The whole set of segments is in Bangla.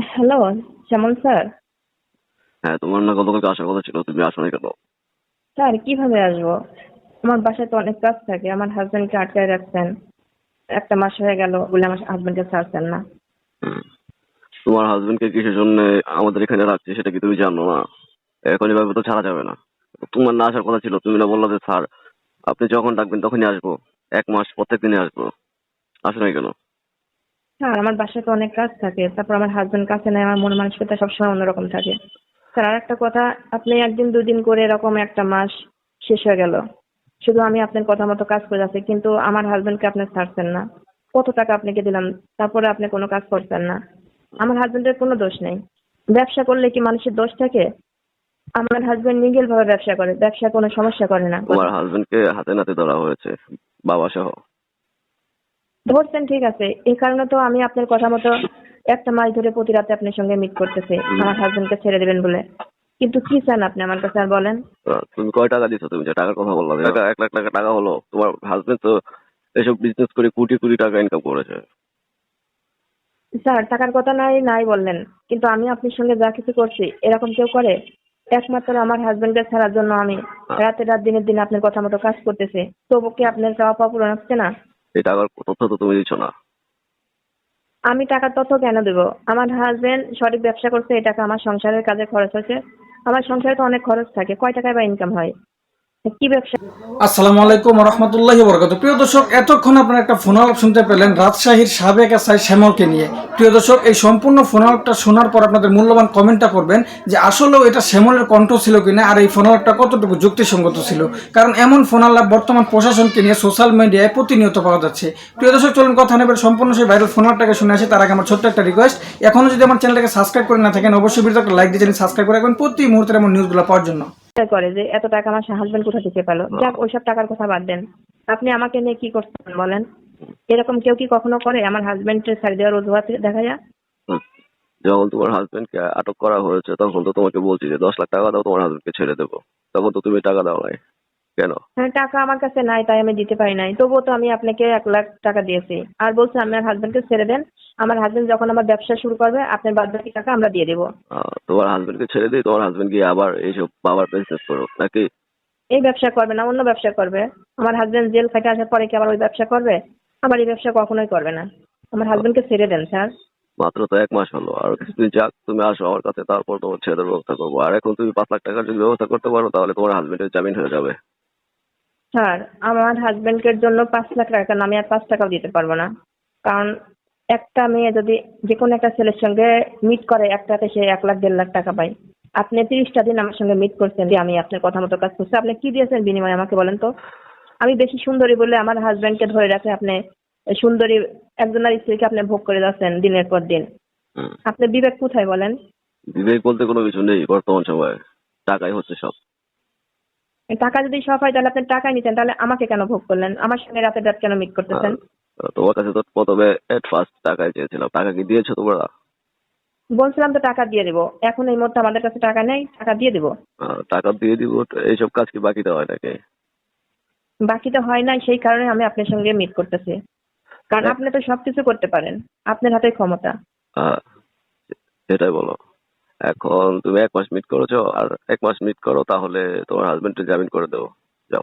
হ্যালো শ্যামল স্যার হ্যাঁ তোমার না গতকালকে আসার কথা ছিল তুমি আসো না কেন? স্যার কীভাবে আসব? আমার বাসায় তো অনেক কাজ থাকে আমার হাজবেন্ডকে আটকায় রাখছেন। একটা মাস হয়ে গেল বলে আমার হাজবেন্ডকে ছাড়ছেন না। তোমার হাজবেন্ডকে কিসের জন্য আমাদের এখানে রাখছে সেটা কি তুমি জানো না? এখন এভাবে তো ছাড়া যাবে না। তোমার না আসার কথা ছিল তুমি না বলল যে স্যার আপনি যখন ডাকবেন তখনই আসব। এক মাস প্রত্যেক দিনে আসব। আসো না কেন? স্যার, আমার বাসায় তো অনেক কাজ থাকে। তারপর আমার হাজবেন্ড কাছে নেই আমার মন মানসিকতা সবসময় অন্যরকম থাকে। স্যার আর একটা কথা, আপনি একদিন দুদিন করে এরকম একটা মাস শেষ হয়ে গেল। শুধু আমি আপনার কথা মতো কাজ করে যাচ্ছি, কিন্তু আমার হাজবেন্ডকে আপনি ছাড়ছেন না। কত টাকা আপনাকে দিলাম, তারপরে আপনি কোনো কাজ করছেন না। আমার হাজবেন্ডের কোনো দোষ নেই। ব্যবসা করলে কি মানুষের দোষ থাকে? আমার হাজবেন্ড নিগেল ভাবে ব্যবসা করে ব্যবসা কোনো সমস্যা করে না। তোমার হাজবেন্ডকে হাতে নাতে ধরা হয়েছে, বাবা সহ। ধরছেন ঠিক আছে। এই কারণে তো আমি আপনার কথা মতো একটা মাস ধরে প্রতি রাতে আপনার সঙ্গে মিট করতেছি। আমার হাজবেন্ডকে ছেড়ে দেবেন বলে। কিন্তু কি চান আপনি আমার কাছে আর বলেন? তুমি কয় টাকা দিছো? তুমি যে টাকার কথা বললাম টাকা এক লাখ টাকা টাকা হলো তোমার হাজবেন্ড তো এসব বিজনেস করে কোটি কোটি টাকা ইনকাম করেছে। স্যার টাকার কথা নাই নাই বললেন। কিন্তু আমি আপনার সঙ্গে যা কিছু করছি এরকম কেউ করে? একমাত্র আমার হাজবেন্ডকে ছাড়ার জন্য আমি রাতে রাত দিনের দিন আপনার কথা মতো কাজ করতেছি। তবু কি আপনার চাওয়া পাওয়া পূরণ হচ্ছে না? এই টাকার তথ্য তো তুমি দিচ্ছ না। আমি টাকার তথ্য কেন দেব? আমার হাজবেন্ড সঠিক ব্যবসা করছে, এই টাকা আমার সংসারের কাজে খরচ হয়েছে। আমার সংসারে তো অনেক খরচ থাকে, কয় টাকায় বা ইনকাম হয়? আসসালামু আলাইকুম বরকত প্রিয় দর্শক, এতক্ষণ একটা ফোন আলাপ শুনতে পেলেন রাজশাহীর সাবেক শ্যামলকে নিয়ে। প্রিয় দর্শক, এই সম্পূর্ণ ফোন আলাপটা শোনার পর আপনাদের মূল্যবান কমেন্টটা করবেন যে আসলেও এটা শ্যামলের কণ্ঠ ছিল কিনা আর এই ফোন আলাপটা কতটুকু যুক্তিসঙ্গত ছিল। কারণ এমন ফোন আলাপ বর্তমান প্রশাসনকে নিয়ে সোশ্যাল মিডিয়ায় প্রতিনিয়ত পাওয়া যাচ্ছে। প্রিয় দর্শক, চলুন কথা নেবেন সম্পূর্ণ সেই ভাইরাল ফোন আলাপটাকে শুনে আসি। তার আগে আমার ছোট্ট একটা রিকোয়েস্ট এখনও যদি আমার চ্যানেলটাকে সাবস্ক্রাইব করে না থাকেন, অবশ্যই ভিডিওটা লাইক দিয়ে চ্যানেল সাবস্ক্রাইব করে রাখবেন প্রতি মুহূর্তের এমন নিউজগুলো পাওয়ার জন্য। করে যে এত টাকা আমার হাজবেন্ড কোথা থেকে পেল? যাক ওইসব টাকার কথা বাদ দেন। আপনি আমাকে নিয়ে কি করছেন বলেন? এরকম কেউ কি কখনো করে? আমার হাজবেন্ডের ছাড় দেওয়ার অজুহাত দেখা যায়? যখন তোমার হাজবেন্ডকে আটক করা হয়েছে তখন তো তোমাকে বলছি যে দশ লাখ টাকা দাও তোমার হাজবেন্ডকে ছেড়ে দেবো। তখন তো তুমি টাকা দাও নাই। কেন? হ্যাঁ টাকা আমার কাছে নাই তাই আমি দিতে পারি নাই। তবুও তো আমি আপনাকে এক লাখ টাকা দিয়েছি। আর বলছে আমার হাজবেন্ডকে ছেড়ে দেন। আমার হাজবেন্ড যখন আমার ব্যবসা শুরু করবে আপনার টাকা আমরা দিয়ে দেবো। তোমার হাজবেন্ডকে ছেড়ে দিই তোমার হাজবেন্ড গিয়ে আবার এইসব বাবার বিজনেস করো নাকি? এই ব্যবসা করবে না অন্য ব্যবসা করবে। আমার হাজবেন্ড জেল থেকে আসার পরে কি আবার ওই ব্যবসা করবে? আবার এই ব্যবসা কখনোই করবে না। আমার হাজবেন্ডকে ছেড়ে দেন স্যার। মাত্র তো এক মাস হলো। আর কিছুদিন যাক তুমি আসো আমার কাছে তারপর তোমার ছেলের ব্যবস্থা করব। আর এখন তুমি পাঁচ লাখ টাকার যদি ব্যবস্থা করতে পারো তাহলে তোমার হাজবেন্ডের জামিন হয়ে যাবে। স্যার আমার হাজবেন্ডের জন্য পাঁচ লাখ টাকা না আমি আর পাঁচ টাকাও দিতে পারব না। কারণ একটা মেয়ে যদি যে কোনো একটা ছেলের সঙ্গে মিট করে একটাতে সে এক লাখ দেড় লাখ টাকা পায়। আপনি তিরিশটা দিন আমার সঙ্গে মিট করছেন যে আমি আপনার কথা মতো কাজ করছি। আপনি কি দিয়েছেন বিনিময়ে আমাকে বলেন তো? আমি বেশি সুন্দরী বলে আমার হাজবেন্ডকে ধরে রাখে আপনি সুন্দরী একজনের স্ত্রীকে আপনি ভোগ করে যাচ্ছেন দিনের পর দিন। আপনি বিবেক কোথায় বলেন? বিবেক বলতে কোনো কিছু নেই বর্তমান সময়ে। টাকাই হচ্ছে সব। টাকা যদি সব হয় তাহলে আপনি টাকাই নিতেন। তাহলে আমাকে কেন ভোগ করলেন? আমার সঙ্গে রাতে রাত কেন মিট করতেছেন? তোমার কাছে তো প্রথমে এট ফার্স্ট টাকাই চেয়েছিলাম টাকা কি দিয়েছ তোমরা? বলছিলাম তো টাকা দিয়ে দেবো। এখন এই মুহূর্তে আমাদের কাছে টাকা নেই টাকা দিয়ে দেবো। টাকা দিয়ে দিব এইসব কাজ কি বাকিতে হয় নাকি? বাকিটা হয় না সেই কারণে আমি আপনার সঙ্গে মিট করতেছি। কারণ আপনি তো সবকিছু করতে পারেন। আপনার হাতে ক্ষমতা। সেটাই বলো। এখন তুমি এক মাস মিট করেছ আর এক মাস মিট করো তাহলে তোমার হাজবেন্ডের জামিন করে দেবো। যাও।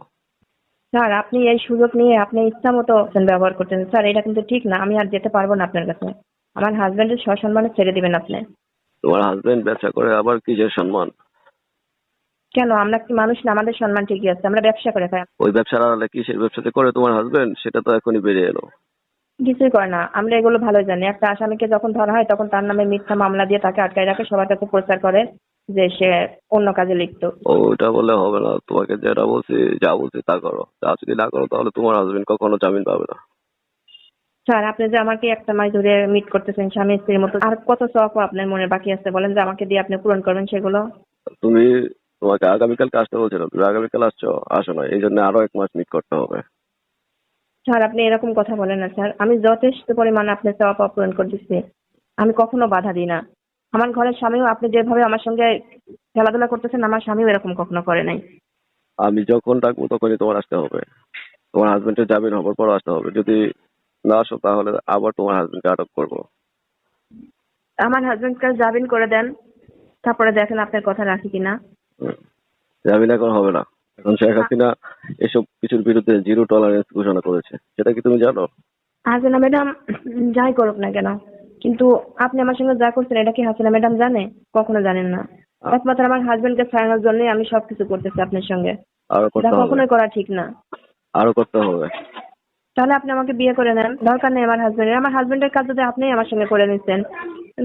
স্যার আপনি এই সুযোগ নিয়ে আপনি ইচ্ছা মতো ব্যবহার করছেন। স্যার এটা কিন্তু ঠিক না আমি আর যেতে পারব না আপনার কাছে। আমার হাজবেন্ডের সসম্মানে ছেড়ে দিবেন আপনি। তোমার হাজবেন্ড ব্যবসা করে আবার কিসের সম্মান? কেন? আমরা কি মানুষ না? আমাদের সম্মান ঠিকই আছে। আমরা ব্যবসা করে খাই। ওই ব্যবসার আড়ালে কিসের ব্যবসাতে করে তোমার হাজবেন্ড সেটা তো এখনই বেরিয়ে এলো। কিছুই করে না। আমরা এগুলো ভালো জানি। একটা আসামিকে যখন ধরা হয় তখন তার নামে মিথ্যা মামলা দিয়ে তাকে আটকায় রাখে। সবার কাছে প্রচার করে যে সে অন্য কাজে লিপ্ত। ওটা বললে হবে না। তোমাকে যেটা বলছি যা বলছি তা করো। যা যদি না করো তাহলে তোমার হাজবেন্ড কখনো জামিন পাবে না। স্যার আপনি যে আমাকে একটা মাস ধরে মিট করতেছেন স্বামী স্ত্রীর মতো আর কত শখ আপনার মনে বাকি আছে? বলেন যে আমাকে দিয়ে আপনি পূরণ করবেন সেগুলো। তুমি তোমাকে আগামীকালকে আসতে বলছিলাম। তুমি আগামীকাল আসছো? আসো না। এই জন্য আরও এক মাস মিট করতে হবে। স্যার আপনি এরকম কথা বলেন না স্যার। আমি যথেষ্ট পরিমাণে আপনার চাওয়া পাওয়া পূরণ করে দিচ্ছি আমি কখনো বাধা দিই না। আমার ঘরের স্বামীও আপনি যেভাবে আমার সঙ্গে খেলাধুলা করতেছেন আমার স্বামীও এরকম কখনো করে নাই। আমি যখন ডাকবো তখনই তোমার আসতে হবে। তোমার হাজবেন্ডের জামিন হবার পর আসতে হবে। যদি না আসো তাহলে আবার তোমার হাজবেন্ডকে আটক করব। আমার হাজবেন্ড কাছে জামিন করে দেন। তারপরে দেখেন আপনার কথা রাখি কিনা। জামিন এখন হবে না। এখন শেখ হাসিনা এসব কিছুর বিরুদ্ধে জিরো টলারেন্স ঘোষণা করেছে। সেটা কি তুমি জানো? হাসিনা ম্যাডাম যাই করুক না কেন কিন্তু আপনি আমার সঙ্গে যা করছেন এটা কি হাসিনা ম্যাডাম জানে? কখনো জানেন না। একমাত্র আমার হাজবেন্ডকে ছাড়ানোর জন্যই আমি সবকিছু করতেছি আপনার সঙ্গে। আরও এটা হবে। কখনোই করা ঠিক না। আরও করতে হবে। তাহলে আপনি আমাকে বিয়ে করে নেন। দরকার নেই আমার হাজবেন্ডের আমার হাজবেন্ডের কাজ যদি আপনি আমার সঙ্গে করে নিচ্ছেন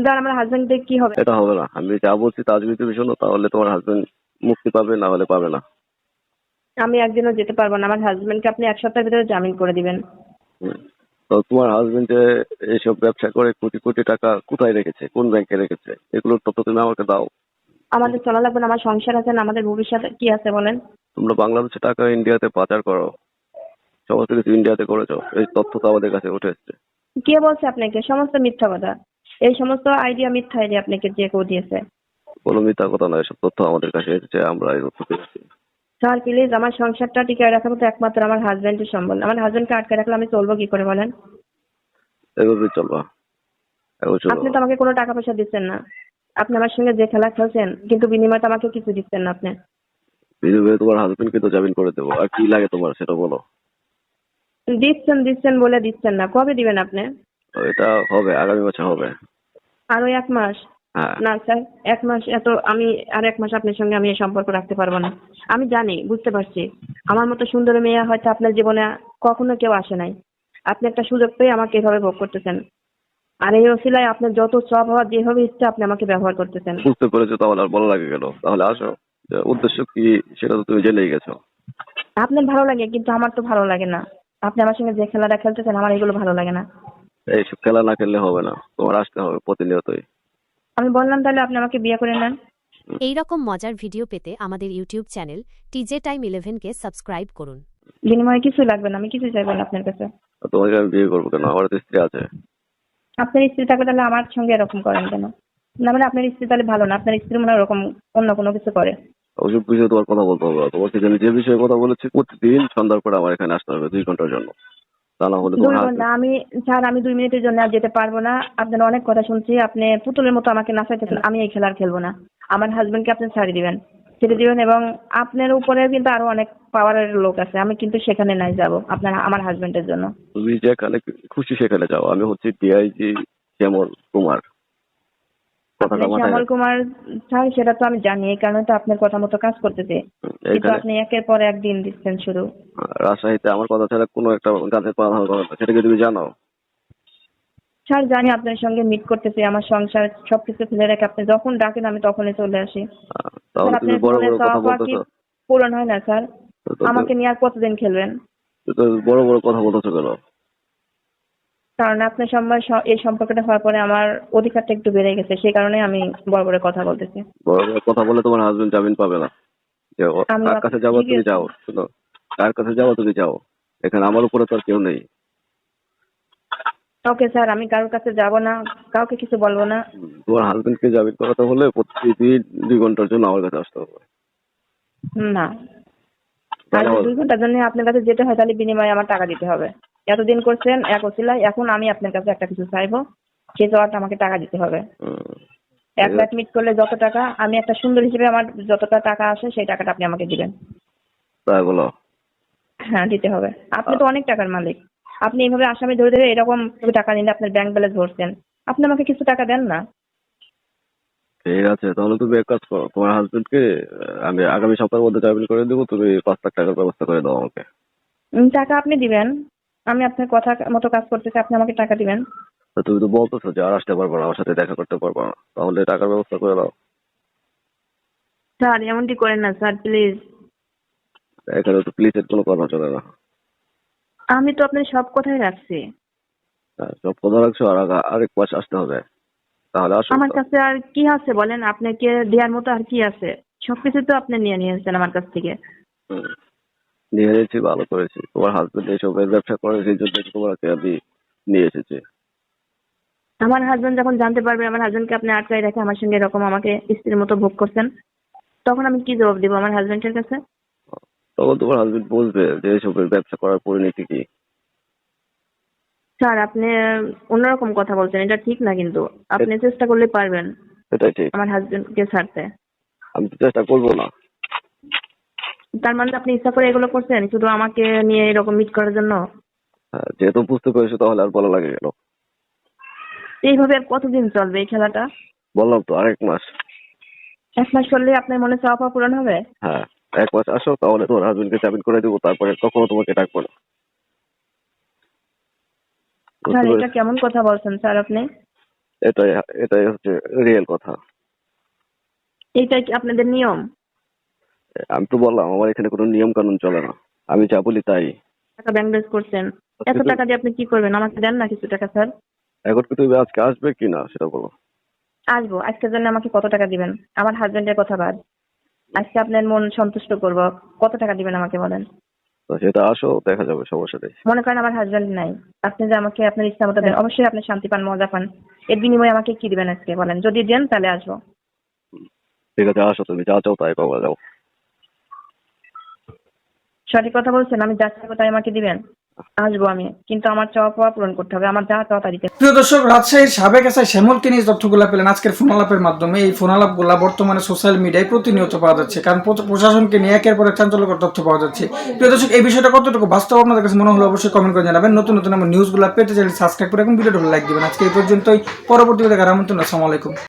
তাহলে আমার হাজবেন্ড কি হবে? এটা হবে না। আমি যা বলছি তা যদি তুমি শোনো তাহলে তোমার হাজবেন্ড মুক্তি পাবে না হলে পাবে না। আমি একদিনও যেতে পারব না। আমার হাজবেন্ডকে আপনি এক সপ্তাহের ভিতরে জামিন করে দিবেন। তো তোমার হাজবেন্ড যে এইসব ব্যবসা করে কোটি কোটি টাকা কোথায় রেখেছে? কোন ব্যাংকে রেখেছে? এগুলোর তথ্য তুমি আমাকে দাও। আমাদের চলা লাগবে না আমার সংসার আছে না আমাদের ভবিষ্যৎ কি আছে বলেন? তোমরা বাংলাদেশে টাকা ইন্ডিয়াতে পাচার করো। সমস্ত কিছু ইন্ডিয়াতে করেছ। এই তথ্য তো আমাদের কাছে উঠে এসছে। কে বলছে আপনাকে? সমস্ত মিথ্যা কথা। এই সমস্ত আইডিয়া মিথ্যা আইডিয়া আপনাকে যে কেউ দিয়েছে। কোনো মিথ্যা কথা নয় এসব তথ্য আমাদের কাছে এসেছে আমরা এই তথ্য পেয়েছি। স্যার প্লিজ আমার সংসারটা টিকে রাখার মতো একমাত্র আমার হাজবেন্ডের সম্বল। আমার হাজবেন্ডকে আটকে রাখলে আমি চলবো কি করে বলেন? এভাবেই চলবা। আপনি তো আমাকে কোনো টাকা পয়সা দিচ্ছেন না। আপনি আমার সঙ্গে যে খেলা খেলছেন কিন্তু বিনিময়ে তো আমাকে কিছু দিচ্ছেন না আপনি। বিনিময়ে তোমার হাজবেন্ডকে তো জামিন করে দেবো। আর কি লাগে তোমার সেটা বলো। দিচ্ছেন দিচ্ছেন বলে দিচ্ছেন না। কবে দিবেন আপনি? এটা হবে আগামী বছর হবে। আরও এক মাস? না স্যার এক মাস এত আমি আর এক মাস আপনার সঙ্গে আমি এই সম্পর্ক রাখতে পারব না। আমি জানি বুঝতে পারছি। আমার মতো সুন্দর মেয়ে হয়তো আপনার জীবনে কখনো কেউ আসে নাই। আপনি একটা সুযোগ পেয়ে আমাকে এভাবে ভোগ করতেছেন। আর এই ওসিলায় আপনার যত সব হওয়ার যেভাবে ইচ্ছা আপনি আমাকে ব্যবহার করতেছেন। বুঝতে পেরেছ তাহলে আর বলা লাগে গেল তাহলে আসো। উদ্দেশ্য কি সেটা তো তুমি জেনেই গেছো। আপনার ভালো লাগে কিন্তু আমার তো ভালো লাগে না। আপনি আমার সঙ্গে যে খেলাটা খেলতেছেন আমার এগুলো ভালো লাগে না। এইসব খেলা না খেললে হবে না। তোমার আসতে হবে প্রতিনিয়তই। আমি বললাম তাহলে আপনি আমাকে বিয়ে করে নেন। এই রকম মজার ভিডিও পেতে আমাদের ইউটিউব চ্যানেল টিজে টাইম ইলেভেনকে সাবস্ক্রাইব করুন। বিনিময়ে কিছু লাগবে না আমি কিছু চাইব না আপনার কাছে। তোমাকে আমি বিয়ে করব কেন? আমার তো স্ত্রী আছে। আপনার স্ত্রী থাকলে তাহলে আমার সঙ্গে এরকম করেন কেন? না মানে আপনার স্ত্রী তাহলে ভালো না আপনার স্ত্রী মনে হয় ওরকম অন্য কোনো কিছু করে। ওসব বিষয়ে তোমার কথা বলতে হবে। তোমাকে যে বিষয়ে কথা বলেছি প্রতিদিন সন্ধ্যার পরে আমার এখানে আসতে হবে দুই ঘণ্টার জন্য। তা না হলে দুই আমি স্যার আমি দুই মিনিটের জন্য আর যেতে পারব না। আপনার অনেক কথা শুনছি আপনি পুতুলের মতো আমাকে নাচাইতেছেন আমি এই খেলা আর খেলব না। আমার হাজবেন্ডকে আপনি ছাড়ি দিবেন ছেড়ে দিবেন এবং আপনার উপরে কিন্তু আরও অনেক পাওয়ারের লোক আছে আমি কিন্তু সেখানে নাই যাব আপনার আমার হাজবেন্ডের জন্য। তুমি যেখানে খুশি সেখানে যাও আমি হচ্ছে ডিআইজি শ্যামল কুমার। কথাটা মাথায় শ্যামল কুমার স্যার সেটা তো আমি জানি এই কারণে তো আপনার কথা মতো কাজ করতেছে। কিন্তু আপনি একের পর একদিন দিচ্ছেন শুধু। রাজশাহীতে আমার কথা ছাড়া কোনো একটা গাছের পালা ধরার কথা। সেটা কি তুমি জানো? স্যার জানি আপনার সঙ্গে মিট করতেছি আমার সংসার সবকিছু ফেলে রেখে আপনি যখন ডাকেন আমি তখনই চলে আসি। তাহলে তুমি বড় বড় কথা বলতেছো। পূরণ হয় না স্যার? আমাকে নিয়ে আর কতদিন খেলবেন? বড় বড় কথা বলতেছো কেন? কারণ আপনার সময় স- এই সম্পর্কটা হওয়ার পরে আমার অধিকারটা একটু বেড়ে গেছে সেই কারণে আমি বড় বড় কথা বলতেছি। বড় বড় কথা বলে তোমার হাজবেন্ড জামিন পাবে না। কার কাছে যাব তুমি যাও শুনো কার কাছে যাব তুমি যাও। এখানে আমার উপরে তো আর কেউ নেই। ওকে স্যার আমি কারোর কাছে যাব না কাউকে কিছু বলব না। তোমার হাজবেন্ডকে জামিন করাতে হলে প্রতিদিন দুই ঘণ্টার জন্য আমার কাছে আসতে হবে। না। আর দুই ঘণ্টার জন্য আপনার কাছে যেতে হয় তাহলে বিনিময়ে আমার টাকা দিতে হবে। এতদিন করছেন এক ওসিলায় এখন আমি আপনার কাছে একটা কিছু চাইব সেই চাওয়াটা আমাকে টাকা দিতে হবে। এক লাখ মিট করলে যত টাকা আমি একটা সুন্দর হিসেবে আমার যতটা টাকা আসে সেই টাকাটা আপনি আমাকে দিবেন। বলো হ্যাঁ দিতে হবে। আপনি তো অনেক টাকার মালিক। আপনি এইভাবে আসামি ধরে ধরে এরকম টাকা নিলে আপনার ব্যাংক ব্যালেন্স ভরছেন। আপনি আমাকে কিছু টাকা দেন না? ঠিক আছে তাহলে তুমি এক কাজ করো তোমার হাজবেন্ডকে আমি আগামী সপ্তাহের মধ্যে জামিন করে দেবো তুমি পাঁচ লাখ টাকার ব্যবস্থা করে দাও আমাকে। টাকা আপনি দিবেন আমি আপনার কথা মতো কাজ করতেছি আপনি আমাকে টাকা দিবেন। তুমি তো বলতেছো যে আর আসতে পারব না আমার সাথে দেখা করতে পারব না তাহলে টাকার ব্যবস্থা করে দাও। স্যার এমনটি করেন না স্যার প্লিজ এখানে তো প্লিজের কোনো কথা চলে না। আমি তো আপনার সব কথাই রাখছি। হ্যাঁ, সব কথা রাখছো আর আরেক মাস আসতে হবে। তাহলে আমার কাছে আর কি আছে বলেন? আপনাকে দেওয়ার মতো আর কি আছে? সবকিছু তো আপনি নিয়ে নিয়েছেন আমার কাছ থেকে। নিয়ে এসেছি ভালো করেছি। তোমার হাজবেন্ড এইসবের ব্যবসা করে সেই জন্য তোমাকে আমি নিয়ে এসেছি। আমার হাজবেন্ড যখন জানতে পারবে আমার হাজবেন্ডকে আপনি আটকাই রেখে আমার সঙ্গে এরকম আমাকে স্ত্রীর মতো ভোগ করছেন তখন আমি কি জবাব দিব আমার হাজবেন্ডের কাছে? তখন তোমার হাজবেন্ড বলবে যে এইসবের ব্যবসা করার পরিণতি কি? স্যার আপনি অন্যরকম কথা বলছেন এটা ঠিক না কিন্তু। আপনি চেষ্টা করলে পারবেন এটাই ঠিক। আমার হাজবেন্ডকে ছাড়তে। আমি তো চেষ্টা করব না। তার মানে আপনি ইচ্ছা করে এগুলো করছেন শুধু আমাকে নিয়ে এরকম মিট করার জন্য? হ্যাঁ, যেহেতু বুঝতে পেরেছ তাহলে আর বলা লাগে গেল এইভাবে আর কতদিন চলবে এই খেলাটা? বললাম তো আরেক মাস। এক মাস করলে আপনার মনে চাওয়া পাওয়া পূরণ হবে? হ্যাঁ এক মাস আসো তাহলে তোমার হাজবেন্ডকে জামিন করে দেবো তারপরে কখনো তোমাকে ডাকবো না। স্যার এটা কেমন কথা বলছেন স্যার আপনি? এটাই এটাই হচ্ছে রিয়েল কথা। এইটাই কি আপনাদের নিয়ম? আমি তো বললাম আমার এখানে কোনো নিয়ম কানুন চলে না। আমি যা বলি তাই। টাকা ব্যাংক করছেন। এত টাকা দিয়ে আপনি কি করবেন? আমাকে দেন না কিছু টাকা স্যার। এখন কি তুমি আজকে আসবে কি না সেটা বলো। আসব। আজকের জন্য আমাকে কত টাকা দিবেন? আমার হাজবেন্ডের কথা বাদ। আজকে আপনার মন সন্তুষ্ট করব। কত টাকা দিবেন আমাকে বলেন? তো সেটা আসো দেখা যাবে সমস্যা নেই মনে করেন আমার হাজবেন্ড নাই। আপনি যে আমাকে আপনার ইচ্ছা মতো দেন অবশ্যই আপনি শান্তি পান মজা পান। এর বিনিময়ে আমাকে কি দিবেন আজকে বলেন? যদি দেন তাহলে আসব। ঠিক আছে আসো তুমি যা চাও তাই পাওয়া যাও। সঠিক কথা বলছেন আমি যা চাইব তাই আমাকে দিবেন? আসব আমি। কিন্তু আমার চাওয়া পাওয়া পূরণ করতে হবে। আমার যা চাওয়া তা প্রিয় দর্শক, রাজশাহীর সাবেক এসআই শ্যামলকে নিয়ে তথ্যগুলো পেলেন আজকের ফোন আলাপের মাধ্যমে। এই ফোন আলাপগুলো বর্তমানে সোশ্যাল মিডিয়ায় প্রতিনিয়ত পাওয়া যাচ্ছে, কারণ প্রশাসনকে নিয়ে একের পর এক চাঞ্চল্যকর তথ্য পাওয়া যাচ্ছে। প্রিয় দর্শক, এই বিষয়টা কতটুকু বাস্তব আপনাদের কাছে মনে হলো অবশ্যই কমেন্ট করে জানাবেন। নতুন নতুন আমার নিউজগুলো পেতে চাইলে সাবস্ক্রাইব করে এবং ভিডিওটা লাইক দিবেন। আজকে এই পর্যন্তই। পরবর্তী ভিডিও আমন্ত্রণ, আসসালামু আলাইকুম।